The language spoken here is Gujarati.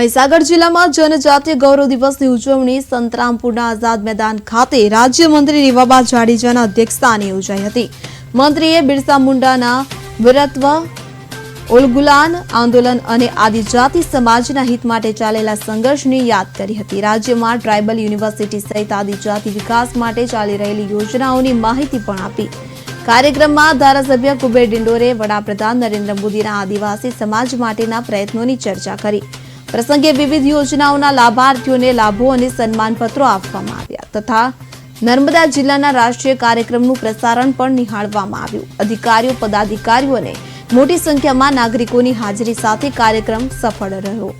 મહીસાગર જિલ્લામાં જનજાતીય ગૌરવ દિવસની ઉજવણી સંતરામપુરના આઝાદ મેદાન ખાતે રાજ્યમંત્રી રીવાબા જાડેજાના અધ્યક્ષસ્થાને યોજાઈ હતી. મંત્રીએ બિરસા મુંડાના વિરત્વ, ઉલગુલાન આંદોલન અને આદિજાતિ સમાજના હિત માટે ચાલેલા સંઘર્ષની યાદ કરી હતી. રાજ્યમાં ટ્રાઇબલ યુનિવર્સિટી સહિત આદિજાતિ વિકાસ માટે ચાલી રહેલી યોજનાઓની માહિતી પણ આપી. કાર્યક્રમમાં ધારાસભ્ય કુબેર ડિંડોરે વડાપ્રધાન નરેન્દ્ર મોદીના આદિવાસી સમાજ માટેના પ્રયત્નોની ચર્ચા કરી. પ્રસંગે વિવિધ યોજનાઓના લાભાર્થીઓને લાભો અને સન્માનપત્રો આપવામાં આવ્યા તથા નર્મદા જિલ્લાના રાષ્ટ્રીય કાર્યક્રમનું પ્રસારણ પણ નિહાળવામાં આવ્યું. અધિકારીઓ, પદાધિકારીઓ અને મોટી સંખ્યામાં નાગરિકોની હાજરી સાથે કાર્યક્રમ સફળ રહ્યો.